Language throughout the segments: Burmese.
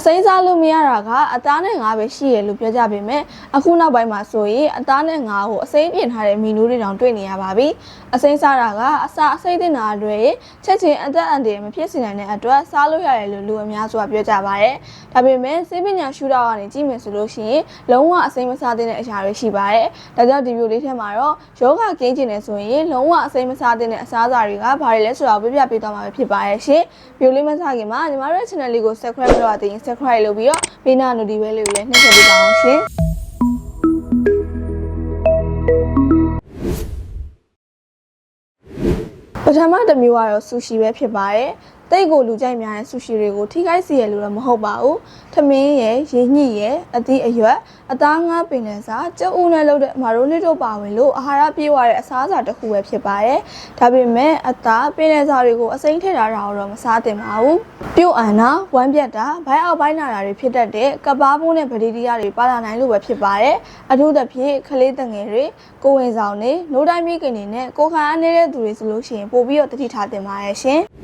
အစိမ်းစားလို့မရတာကအသားနဲ့ငါးပဲရှိရလို့ပြောကြပေမဲ့အခုနောက်ပိုင်းမှာဆိုရင်အသားနဲ့ငါးကိုအစိမ်းပြင်ထားတဲ့မီနူးတွေတောင်တွေ့နေရပါပြီအစိမ်းစားတာကအစာအစိမ်းတင်တာတွေချက်ချင်းအသက်အန္တရာယ်မဖြစ်စေနိုင်တဲ့အတွက်စားလို့ရတယ်လို့လူအများစုကပြောကြပါတယ်ဒါပေမဲ့စေပညာရှုထောင့်ကနေကြည့်မယ်ဆိုလို့ရှိရင်လုံးဝအစိမ်းမစားသင့်တဲ့အရာတွေရှိပါတယ်ဒါကြောင့်ဒီဗီဒီယိုလေးထဲမှာတော့ယောဂကင်းကျင်နေဆိုရင်လုံးဝအစိမ်းမစားသင့်တဲ့အစားအစာတွေကဘာတွေလဲဆိုတာကိုပြပြပေးသွားမှာဖြစ်ပါရဲ့ရှင်ဗီဒီယိုလေးမစခင်မှာညီမတို့ရဲ့ channel လေးကို subscribe လုပ်ရသေးရင် subscribe လုပ်ပြီးတော့ဘေးနာ notification လေးကိုလည်းနှိပ်ထည့်ပေးပါအောင်ရှင်ပထမတစ်မျိုးကတော့ဆူရှီပဲဖြစ်ပါတယ် တိတ်ကိုလူကြိုက်များတဲ့ဆူရှီတွေကိုထိခိုက်စေရလို့တော့မဟုတ်ပါဘူး။ထမင်းရယ်၊ရေညှိရယ်၊အသီးအရွက်အသားငါးပင်လယ်စာကြက်ဥနဲ့လုပ်တဲ့မာရိုနစ်တို့ပါဝင်လို့အာဟာရပြည့်ဝတဲ့အစားအစာတစ်ခုပဲဖြစ်ပါတယ်။ဒါပေမဲ့အသားပင်လယ်စာတွေကိုအစိမ့်ထည့်ထားတာတော့မစားသင့်ပါဘူး။ပြုတ်အန်နာဝမ်းပြတ်တာဘိုင်းအောက်ပိုင်းနာတာတွေဖြစ်တတ်တဲ့ကပားပိုးနဲ့ဗတီရီယာတွေပါလာနိုင်လို့ပဲဖြစ်ပါတယ်။အထူးသဖြင့်ကလေးတငယ်တွေကိုဝင်ဆောင်တွေနိုးတိုင်းမိခင်တွေနဲ့ကိုခံအားနေတဲ့သူတွေဆိုလို့ရှိရင်ပို့ပြီးတော့တတိထားတင်ပါရဲ့ရှင်။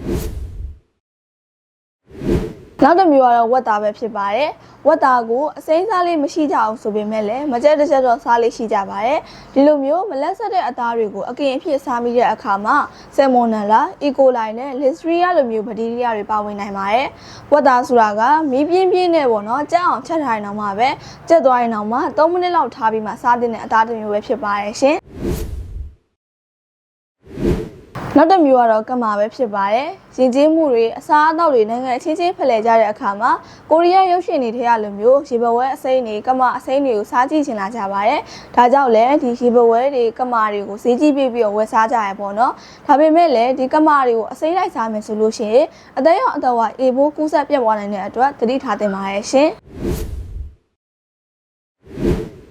နောက်တစ်မျိုးကတော့ဝက်သားပဲဖြစ်ပါတယ်။ဝက်သားကိုအစိမ်းစားလေးမရှိကြအောင်ဆိုပေမဲ့လည်းမကြက်တစ်ချက်တော့စားလေးရှိကြပါတယ်။ဒီလိုမျိုးမလက်ဆက်တဲ့အသားတွေကိုအကင်အဖြစ်စားမိတဲ့အခါမှာဆယ်မွန်နလာ၊အီကိုလိုင်နဲ့လစ်စထရီယာလိုမျိုးဘက်တီးရီးယားတွေပါဝင်နိုင်ပါတယ်။ဝက်သားဆိုတာကမီးပြင်းပြင်းနဲ့ပေါ့နော်ကြက်အောင်ချက်ထားရင်တော့မှပဲကြက်သွားရင်တော့မှ3မိနစ်လောက်ထားပြီးမှစားတဲ့အသားတစ်မျိုးပဲဖြစ်ပါတယ်ရှင်။ နောက်တစ်မျိုးကတော့ကမာပဲဖြစ်ပါတယ်။ရင်ကျေးမှုတွေအစားအသောက်တွေနိုင်ငံအချင်းချင်းဖလှယ်ကြတဲ့အခါမှာကိုရီးယားရုပ်ရှင်တွေထဲရလိုမျိုးရေဘဝဲအစိမ်းတွေကမာအစိမ်းတွေကိုစားကြည့်ချင်လာကြပါတယ်။ဒါကြောင့်လည်းဒီရေဘဝဲတွေကမာတွေကိုဈေးကြီးပေးပြီးတော့ဝယ်စားကြရပေါ့နော်။ဒါပေမဲ့လည်းဒီကမာတွေကိုအစိမ်းလိုက်စားမယ်ဆိုလို့ရှိရင်အသက်ရောအသက်ဝါအေဘိုးကူးဆက်ပြတ်သွားနိုင်တဲ့အတွက်သတိထားသင့်ပါရဲ့ရှင်။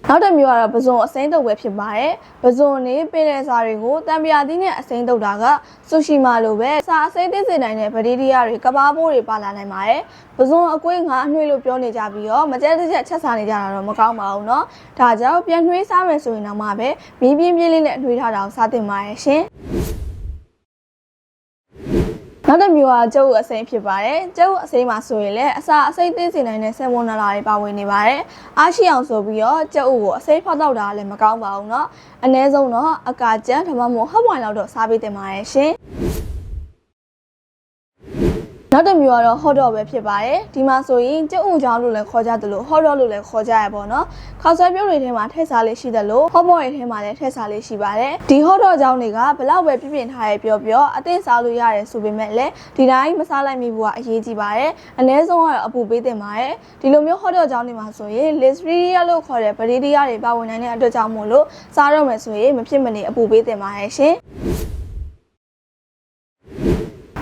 နောက်တစ်မျိုးကတော့ပဇွန်အစိမ်းတုပ်ပဲဖြစ်ပါတယ်။ပဇွန်နေပင်လယ်စာတွေကိုတံပြာသီးနဲ့အစိမ်းတုပ်တာကဆူရှီမာလိုပဲစာအစိမ်းသိစေနိုင်တဲ့ဗတီးရီးယားတွေကဘာပိုးတွေပါလာနိုင်ပါတယ်။ပဇွန်အကွေးငါအနှွေးလို့ပြောနေကြပြီးတော့မကြက်တစ်ချက်ချက်စားနေကြတာတော့မကောင်းပါဘူးเนาะ။ဒါကြောင့်ပြန်နှွေးစားမယ်ဆိုရင်တော့မှပဲမီးပြင်းပြင်းလေးနဲ့နှွေးထားတာကိုစားသင့်ပါရဲ့ရှင်။ နောက်တစ်မျိုးကကျုပ်အစိမ်းဖြစ်ပါတယ်။ကျုပ်အစိမ်းမှာဆိုရင်လည်းအစာအစိမ်းသိစေနိုင်တဲ့ဆယ်မွန်နလာတွေပါဝင်နေပါတယ်။အားရှိအောင်ဆိုပြီးတော့ကျုပ်ကိုအစိမ်းဖောက်တော့တာလည်းမကောင်းပါဘူးเนาะ။အနည်းဆုံးတော့အကာကျန်ဒါမှမဟုတ်ဟပ်ဝိုင်လောက်တော့စားပေးတင်ပါတယ်ရှင်။ မျိုးကတော့ hot dog ပဲဖြစ်ပါတယ်ဒီမှာဆိုရင်ကျုပ်ဥချောင်းလို့လည်းခေါ်ကြတယ်လို့ hot dog လို့လည်းခေါ်ကြရပါတော့နော်ခောက်ဆွဲပြုတ်တွေထဲမှာထည့်စားလေးရှိတယ်လို့ hot boy တွေထဲမှာလည်းထည့်စားလေးရှိပါတယ်ဒီ hot dog ချောင်းတွေကဘလောက်ပဲပြပြင်ထားရဲပြောပြောအသင့်စားလို့ရတယ်ဆိုပေမဲ့လည်းဒီတိုင်းမစားလိုက်မိဘူးကအရေးကြီးပါတယ်အနည်းဆုံးကတော့အပူပေးတင်ပါတယ်ဒီလိုမျိုး hot dog ချောင်းတွေမှာဆိုရင် listeria လို့ခေါ်တဲ့ဗရီဒီယာတွေပါဝင်နိုင်တဲ့အတွက်ကြောင့်မို့လို့စားတော့မယ်ဆိုရင်မဖြစ်မနေအပူပေးတင်ပါတယ်ရှင်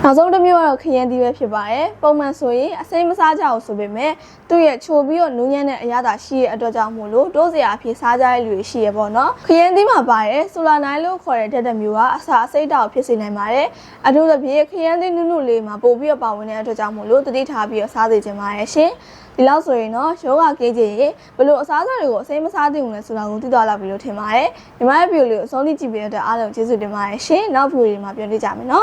နောက်ဆုံးတစ်မျိုးကတော့ခရမ်းသီးပဲဖြစ်ပါတယ်။ပုံမှန်ဆိုရင်အစိမ်းမစားကြအောင်ဆိုပေမဲ့သူ့ရဲ့ချိုပြီးတော့နူးညံ့တဲ့အရသာရှိရဲ့အတွက်ကြောင့်မို့လို့တိုးစရာအဖြစ်စားကြတဲ့လူတွေရှိရပေါ့နော်။ခရမ်းသီးမှာပါတဲ့ဆိုလာနိုင်းလို့ခေါ်တဲ့ဓာတ်တမျိုးကအစာအစိတ်တောက်ဖြစ်စေနိုင်ပါတယ်။အထူးသဖြင့်ခရမ်းသီးနုနုလေးမှာပို့ပြီးတော့ပါဝင်တဲ့အတွက်ကြောင့်မို့လို့တတိထားပြီးတော့စားစေချင်ပါတယ်ရှင်။ဒီလောက်ဆိုရင်တော့ယောဂကေးခြင်းရေဘလို့အစားအစာတွေကိုအစိမ်းမစားသင့်ဘူးလဲဆိုတာကိုသိသွားလာပြီလို့ထင်ပါတယ်။ဒီမှာဗီဒီယိုလေးကိုအဆုံးထိကြည့်ပေးတဲ့အားလုံးကျေးဇူးတင်ပါတယ်ရှင်။နောက်ဗီဒီယိုတွေမှာပြန်တွေ့ကြမယ်နော်။